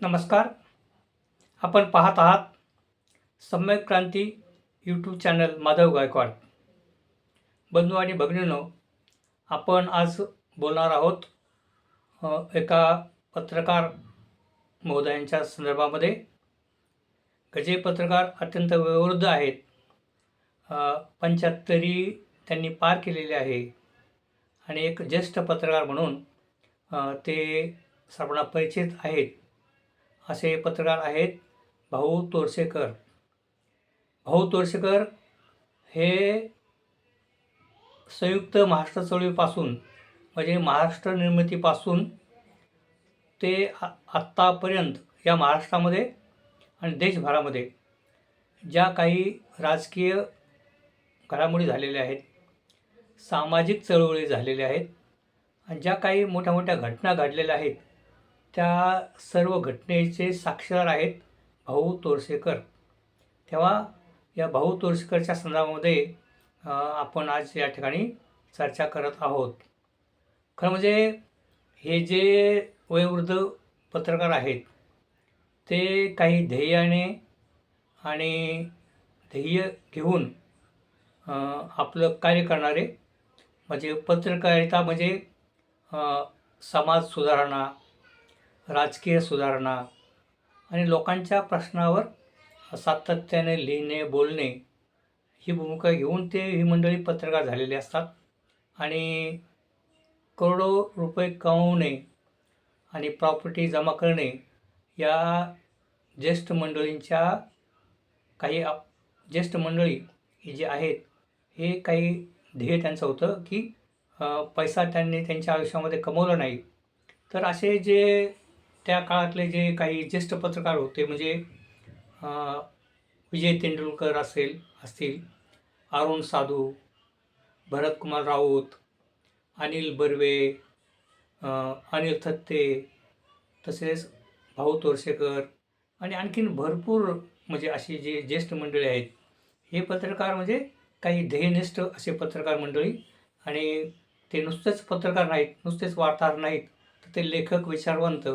नमस्कार. आपण पाहत आहात सम्यक क्रांती यूट्यूब चॅनल माधव गायकवाड. बंधू आणि भगिनीनो आपण आज बोलणार आहोत एका पत्रकार महोदयांच्या संदर्भामध्ये. गजे पत्रकार अत्यंत वयोवृद्ध आहेत. पंच्याहत्तरी त्यांनी पार केलेले आहे. आणि एक ज्येष्ठ पत्रकार म्हणून ते सर्वांना परिचित आहेत. असे पत्रकार आहेत भाऊ तोरसेकर. भाऊ तोरसेकर हे संयुक्त महाराष्ट्र चळवळीपासून म्हणजे महाराष्ट्र निर्मितीपासून ते आ आत्तापर्यंत या महाराष्ट्रामध्ये आणि देशभरामध्ये ज्या काही राजकीय घडामोडी झालेल्या आहेत सामाजिक चळवळी झालेल्या आहेत आणि ज्या काही मोठ्या मोठ्या घटना घडलेल्या आहेत त्या सर्व घटनेचे साक्षीदार आहेत भाऊ तोरसेकर. तेव्हा या भाऊ तोरसेकरच्या संदर्भामध्ये आपण आज या ठिकाणी चर्चा करत आहोत. खरं म्हणजे हे जे वयोवृद्ध पत्रकार आहेत ते काही ध्येयाने आणि ध्येय घेऊन आपलं कार्य करणारे म्हणजे पत्रकारिता म्हणजे समाज सुधारणा राजकीय सुधारणा आणि लोकांच्या प्रश्नावर सातत्याने लिहिणे बोलणे ही भूमिका घेऊन ते ही मंडळी पत्रकार झालेली असतात. आणि करोडो रुपये कमवणे आणि प्रॉपर्टी जमा करणे या ज्येष्ठ मंडळींच्या काही आप ज्येष्ठ मंडळी ही जी आहेत हे काही ध्येय त्यांचं होतं की पैसा त्यांनी त्यांच्या आयुष्यामध्ये कमवला नाही. तर असे जे त्या काळातले जे काही ज्येष्ठ पत्रकार होते म्हणजे विजय तेंडुलकर असेल असतील अरुण साधू भरतकुमार राऊत अनिल बर्वे अनिल थत्ते तसेच भाऊ तोरसेकर आणि आणखीन भरपूर म्हणजे अशी जे ज्येष्ठ मंडळी आहेत हे पत्रकार म्हणजे काही ध्येयनिष्ठ असे पत्रकार मंडळी आणि ते नुसतेच पत्रकार नाहीत नुसतेच वार्ताहर नाहीत तर ते लेखक विचारवंत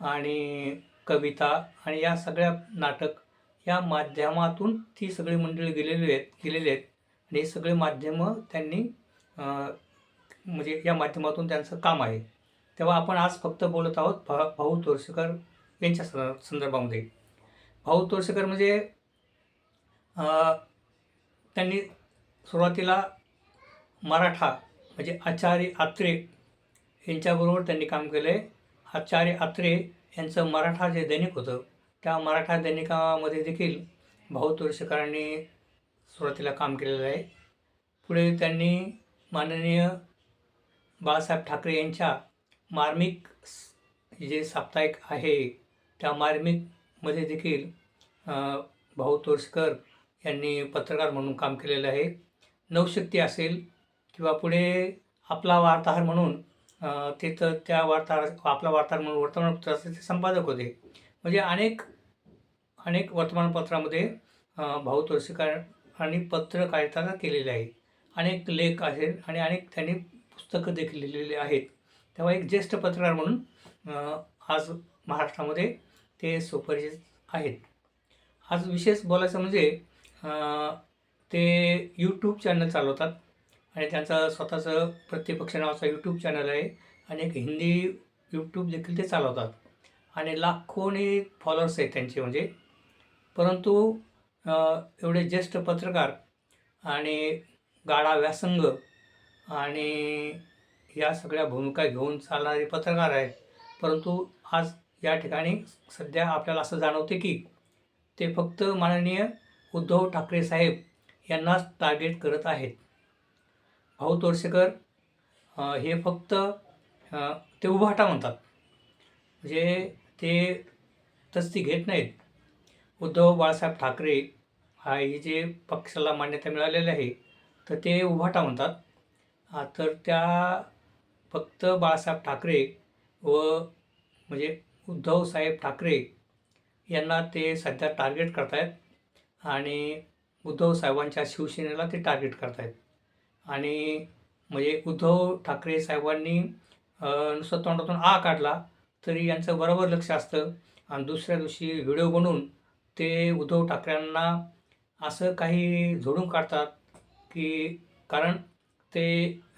आणि कविता आणि या सगळ्या नाटक या माध्यमातून ती सगळी मंडळी गेलेली आहेत गेलेली आहेत. आणि हे सगळे माध्यमं त्यांनी म्हणजे या माध्यमातून त्यांचं काम आहे. तेव्हा आपण आज फक्त बोलत आहोत भा भाऊ तोरसेकर यांच्या संदर्भामध्ये. भाऊ तोरसेकर म्हणजे त्यांनी सुरुवातीला मराठा म्हणजे आचार्य आत्रे यांच्याबरोबर त्यांनी काम केलं आहे आचार्य आत्रे यांचं मराठा जे दैनिक होतं त्या मराठा दैनिकामध्ये देखील भाऊ तोरसेकरांनी सुरुवातीला काम केलेलं आहे. पुढे त्यांनी माननीय बाळासाहेब ठाकरे यांच्या मार्मिक स- जे साप्ताहिक आहे त्या मार्मिकमध्ये देखील भाऊ तोरसेकर यांनी पत्रकार म्हणून काम केलेलं आहे. नवशक्ती असेल किंवा पुढे आपला वार्ताहर म्हणून तिथं त्या वार्ताहर आपला वार्ताहर म्हणून वर्तमानपत्राचे ते संपादक होते. म्हणजे अनेक अनेक वर्तमानपत्रामध्ये भाऊ भाऊ आणि पत्रकारिता केलेली आहे अनेक लेख आहेत आणि अनेक त्यांनी पुस्तकं देखील लिहिलेली आहेत. तेव्हा एक ज्येष्ठ पत्रकार म्हणून आज महाराष्ट्रामध्ये ते सुपरिचित आहेत. आज विशेष बोलायचं म्हणजे ते यूट्यूब चॅनल चालवतात. आणि त्यांचं स्वतःचं प्रतिपक्ष नावाचं यूट्यूब चॅनल आहे आणि एक हिंदी यूट्यूब देखील ते चालवतात. आणि लाखोनी फॉलोअर्स आहेत त्यांचे म्हणजे. परंतु एवढे ज्येष्ठ पत्रकार आणि गाडा व्यासंग आणि या सगळ्या भूमिका घेऊन चालणारे पत्रकार आहेत. परंतु आज या ठिकाणी सध्या आपल्याला असं जाणवते की ते फक्त माननीय उद्धव ठाकरे साहेब यांनाच टार्गेट करत आहेत. भाऊ तोरसेकर हे फक्त ते उभाटा म्हणतात. म्हणजे ते तस्ती घेत नाहीत. उद्धव बाळासाहेब ठाकरे हा ही जे पक्षाला मान्यता मिळालेली आहे तर ते उभाटा म्हणतात. तर त्या फक्त बाळासाहेब ठाकरे व म्हणजे उद्धव साहेब ठाकरे यांना ते सध्या टार्गेट करतायत आणि उद्धव साहेबांच्या शिवसेनेला ते टार्गेट करतायत. आणि म्हणजे उद्धव ठाकरे साहेबांनी नुसतं तोंडातून आ काढला तरी यांचं बरोबर लक्ष असतं. आणि दुसऱ्या दिवशी व्हिडिओ बनवून ते उद्धव ठाकरेंना असं काही झोडून काढतात की कारण ते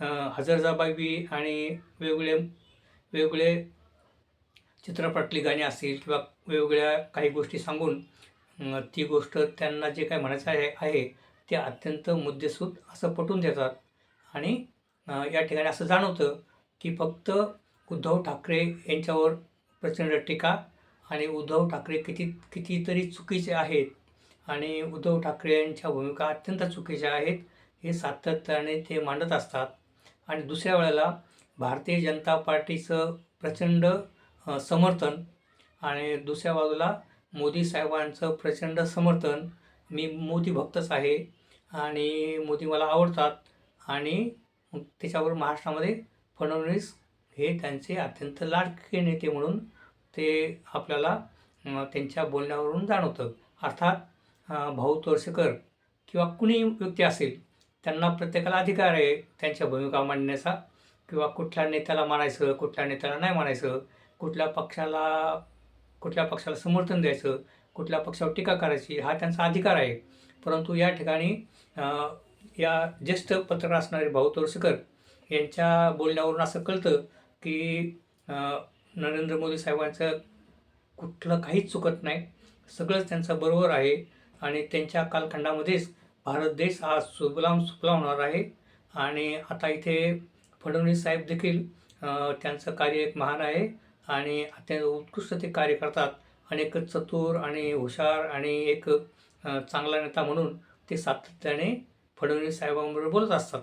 हजरजाबाबी आणि वेगवेगळे वेगवेगळे चित्रपटातली गाणी असतील किंवा वेगवेगळ्या काही गोष्टी सांगून ती गोष्ट त्यांना जे काय म्हणायचं आहे आहे ते अत्यंत मुद्देसूद असं पटवून देतात. आणि या ठिकाणी असं जाणवतं की फक्त उद्धव ठाकरे यांच्यावर प्रचंड टीका आणि उद्धव ठाकरे किती कितीतरी चुकीचे आहेत आणि उद्धव ठाकरे यांच्या भूमिका अत्यंत चुकीच्या आहेत हे सातत्याने ते मांडत असतात. आणि दुसऱ्या वेळेला भारतीय जनता पार्टीचं प्रचंड समर्थन आणि दुसऱ्या बाजूला मोदी साहेबांचं प्रचंड समर्थन मी मोदी भक्तच आहे. आणि मोदी मला आवडतात. आणि त्याच्यावर महाराष्ट्रामध्ये फडणवीस हे त्यांचे अत्यंत लाडके नेते म्हणून ते आपल्याला त्यांच्या बोलण्यावरून जाणवतं. अर्थात भाऊ तोरसेकर किंवा कुणी व्यक्ती असेल त्यांना प्रत्येकाला अधिकार आहे त्यांच्या भूमिका मांडण्याचा. किंवा कुठल्या नेत्याला मानायचं कुठल्या नेत्याला नाही मानायचं कुठल्या पक्षाला कुठल्या पक्षाला समर्थन द्यायचं कुठल्या पक्षावर टीका करायची हा त्यांचा अधिकार आहे. परंतु या ठिकाणी या ज्येष्ठ पत्रकार असणारे भाऊ तोरसेकर यांच्या बोलण्यावरून असं कळतं की नरेंद्र मोदी साहेबांचं कुठलं काहीच चुकत नाही. सगळंच त्यांचं बरोबर आहे आणि त्यांच्या कालखंडामध्येच भारत देश हा सुबलाम सुफलाम होणार आहे. आणि आता इथे फडणवीस साहेब देखील त्यांचं कार्य एक महान आहे. आणि अत्यंत उत्कृष्ट ते कार्य करतात. आणि एक चतुर आणि हुशार आणि एक चांगला नेता म्हणून ते सातत्याने फडणवीस साहेबांबरोबर बोलत असतात.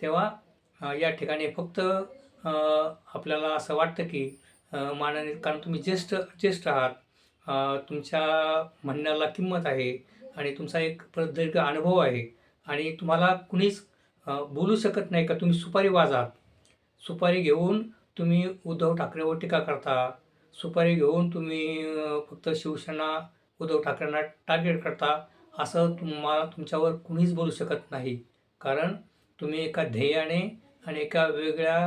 तेव्हा या ठिकाणी फक्त आपल्याला असं वाटतं की माननीय कारण तुम्ही ज्येष्ठ ज्येष्ठ आहात. तुमच्या म्हणण्याला किंमत आहे आणि तुमचा एक प्रदीर्घ अनुभव आहे. आणि तुम्हाला कुणीच बोलू शकत नाही का? तुम्ही सुपारी आहात सुपारी घेऊन तुम्ही उद्धव ठाकरेवर टीका करता सुपारी घेऊन तुम्ही फक्त शिवसेना उद्धव ठाकरेंना टार्गेट करता असं तुम्हाला तुमच्यावर कुणीच बोलू शकत नाही. कारण तुम्ही एका ध्येयाने आणि एका वेगळ्या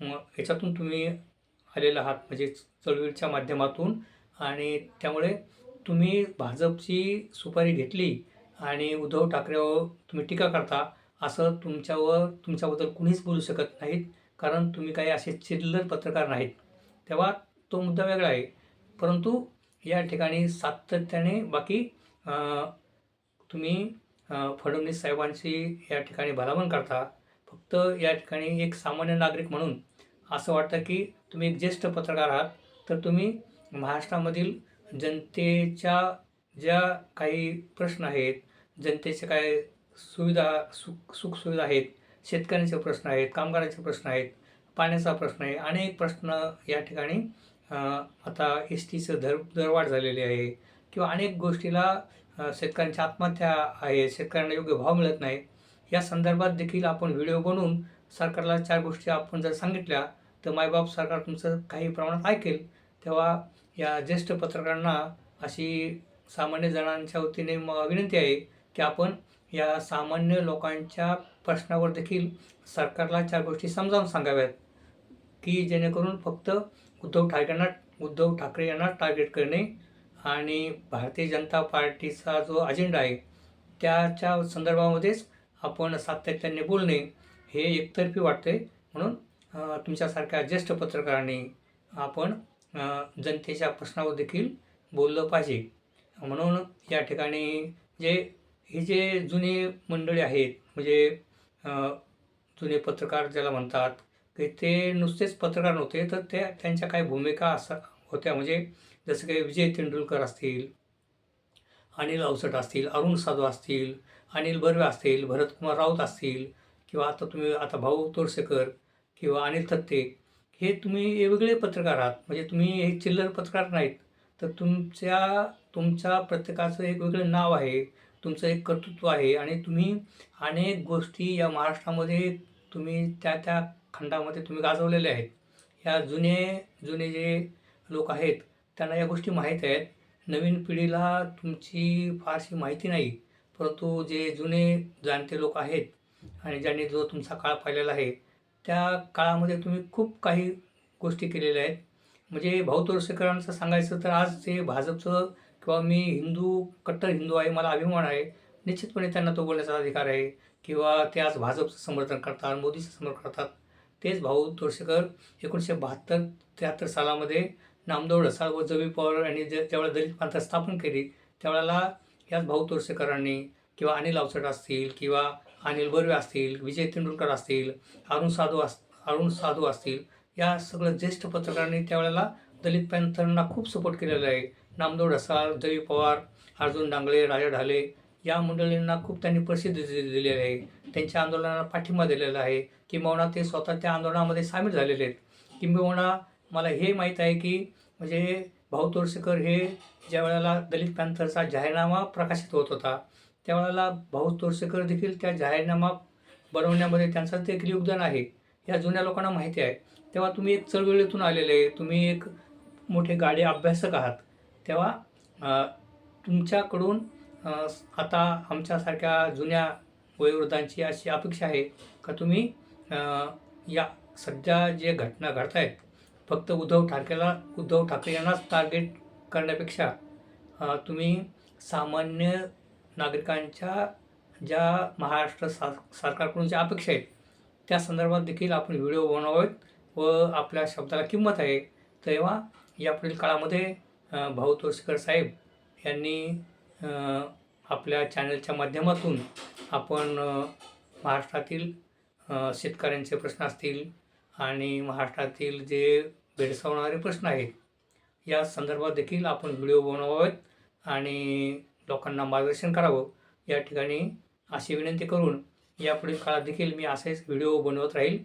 याच्यातून ह्याच्यातून तुम्ही आलेला आहात म्हणजे चळवळीच्या माध्यमातून. आणि त्यामुळे तुम्ही भाजपची सुपारी घेतली आणि उद्धव ठाकरेवर तुम्ही टीका करता असं तुमच्यावर तुमच्याबद्दल कुणीच बोलू शकत नाहीत. कारण तुम्ही काही असे चिल्लर पत्रकार नाहीत. तेव्हा तो मुद्दा वेगळा आहे. परंतु या ठिकाणी सातत्याने बाकी तुम्ही फडणवीस साहेबांशी या ठिकाणी भलामण करता. फक्त या ठिकाणी एक सामान्य नागरिक म्हणून असं वाटतं की तुम्ही एक ज्येष्ठ पत्रकार आहात. तर तुम्ही महाराष्ट्रामधील जनतेच्या ज्या काही प्रश्न आहेत जनतेच्या काय सुविधा सुख सुखसुविधा आहेत शेतकऱ्यांचे प्रश्न आहेत कामगारांचे प्रश्न आहेत पाण्याचा प्रश्न आहे अनेक प्रश्न या ठिकाणी आता एस टीचं दर दरवाढ झालेली आहे किंवा अनेक गोष्टीला शेतकऱ्यांच्या आत्महत्या आहे शेतकऱ्यांना योग्य भाव मिळत नाही. या संदर्भात देखील आपण व्हिडिओ बनवून सरकारला चार गोष्टी आपण जर सांगितल्या तर मायबाप सरकार तुमचं काही प्रमाणात ऐकेल तेव्हा या ज्येष्ठ पत्रकारांना अशी सामान्य जणांच्या वतीने म विनंती आहे की आपण या सामान्य लोकांच्या प्रश्नावर देखील सरकारला चार गोष्टी समजावून सांगाव्यात. की जेणेकरून फक्त उद्धव ठाकरेंना उद्धव ठाकरे यांना टार्गेट करणे आणि भारतीय जनता पार्टीचा जो अजेंडा आहे त्याच्या संदर्भामध्येच आपण सातत्याने बोलणे हे एकतर्फी वाटते म्हणून तुमच्यासारख्या ज्येष्ठ पत्रकारांनी आपण जनतेच्या प्रश्नावर देखील बोललं पाहिजे. म्हणून या ठिकाणी जे हे जे जुने मंडळी आहेत म्हणजे जुने पत्रकार ज्याला म्हणतात की ते नुसतेच पत्रकार नव्हते तर ते त्यांच्या काही भूमिका असा होत्या. म्हणजे जसं काही विजय तेंडुलकर असतील अनिल अवसट असतील अरुण साधू असतील अनिल बर्वे असतील भरतकुमार राऊत असतील किंवा आता तुम्ही आता भाऊ तोरसेकर किंवा अनिल थत्ते हे तुम्ही वेगळे पत्रकार आहात. म्हणजे तुम्ही हे चिल्लर पत्रकार नाहीत. तर तुमच्या तुमच्या प्रत्येकाचं एक वेगळं नाव आहे. तुमचं एक कर्तृत्व आहे आणि तुम्ही अनेक गोष्टी या महाराष्ट्रामध्ये तुम्ही त्या त्या खंडामध्ये तुम्ही गाजवलेल्या आहेत. ह्या जुने जुने जे लोक आहेत त्यांना या गोष्टी माहीत आहेत. नवीन पिढीला तुमची फारशी माहिती नाही परंतु जे जुने जाणते लोक आहेत आणि ज्यांनी जो तुमचा काळ पाहिलेला आहे त्या काळामध्ये तुम्ही खूप काही गोष्टी केलेल्या आहेत. म्हणजे भाऊ तोरसेकरांचं सांगायचं तर आज ते भाजपचं किंवा मी हिंदू कट्टर हिंदू आहे मला अभिमान आहे निश्चितपणे त्यांना तो बोलण्याचा अधिकार आहे. किंवा ते आज भाजपचं समर्थन करतात मोदीचं समर्थन करतात. तेच भाऊ तोरसेकर एकोणीसशे बहात्तर त्र्याहत्तर सालामध्ये नामदेव ढसाळ व जमी पवार यांनी जे ज्यावेळेला दलित पंथ स्थापन केली त्यावेळेला याच भाऊ तोरसेकरांनी किंवा अनिल अवचट असतील किंवा अनिल बर्वे असतील विजय तेंडुलकर असतील अरुण साधू अस अरुण साधू असतील या सगळं ज्येष्ठ पत्रकारांनी त्यावेळेला दलित पॅन्थरना खूप सपोर्ट केलेला आहे. नामदेव ढसाळ जवी पवार अर्जुन डांगळे राजा ढाले या मंडळींना खूप त्यांनी प्रसिद्धी दि- दिलेली आहे. त्यांच्या आंदोलनाला पाठिंबा दिलेला आहे किंबहुना ते स्वतः त्या आंदोलनामध्ये सामील झालेले आहेत. किंबहुना मला हे माहीत आहे की म्हणजे भाऊ तोरसेकर हे ज्या वेळेला दलित पॅन्थरचा जाहीरनामा प्रकाशित होत होता त्यावेळेला भाऊ तोरसेकर देखील त्या जाहीरनामा बनवण्यामध्ये त्यांचं देखील योगदान आहे. या जुन्या लोकांना माहिती आहे. तेव्हा तुम्ही एक चळवळीतून आलेले आहे. तुम्ही एक मोठे गाडे अभ्यासक आहात. तेव्हा तुमच्याकडून आता आमच्यासारख्या जुन्या वयोवृद्धांची अशी अपेक्षा आहे का तुम्ही या सध्या जे घटना घडत आहेत फक्त उद्धव ठाकरेला उद्धव ठाकरे यांनाच टार्गेट करण्यापेक्षा तुम्ही सामान्य नागरिकांच्या ज्या महाराष्ट्र सा सरकारकडून ज्या अपेक्षा आहेत त्या संदर्भात देखील आपण व्हिडिओ बनवावेत व आपल्या शब्दाला किंमत आहे. तेव्हा यापुढील काळामध्ये भाऊ तोरसेकर साहेब यांनी आपल्या चॅनलच्या माध्यमातून आपण महाराष्ट्रातील शेतकऱ्यांचे प्रश्न असतील आणि महाराष्ट्रातील जे भेडसावणारे प्रश्न आहेत या संदर्भात देखील आपण व्हिडिओ बनवावेत आणि लोकांना मार्गदर्शन करावं. या ठिकाणी अशी विनंती करून यापुढील काळात देखील मी असेच व्हिडिओ बनवत राहील.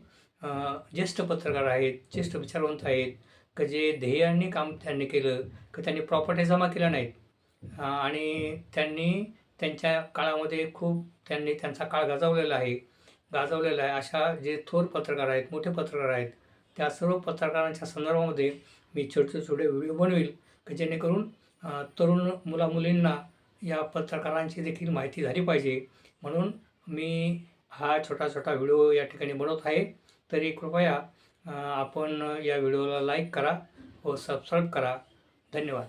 ज्येष्ठ पत्रकार आहेत ज्येष्ठ विचारवंत आहेत का जे ध्येयांनी काम त्यांनी केलं का त्यांनी प्रॉपर्टी जमा केल्या नाहीत. आणि त्यांनी त्यांच्या काळामध्ये खूप त्यांनी त्यांचा काळ गाजवलेला आहे. गाजवलेला आहे. अशा जे थोर पत्रकार आहेत मोठे पत्रकार आहेत त्या सर्व पत्रकारांच्या संदर्भामध्ये मी छोटे छोटे व्हिडिओ बनवेल की जेणेकरून तरुण मुलामुलींना या पत्रकारांची देखील माहिती झाली पाहिजे. म्हणून मी हा छोटा छोटा व्हिडिओ या ठिकाणी बनवत आहे. तरी कृपया आपण या व्हिडिओला लाईक करा व सबस्क्राईब करा. धन्यवाद.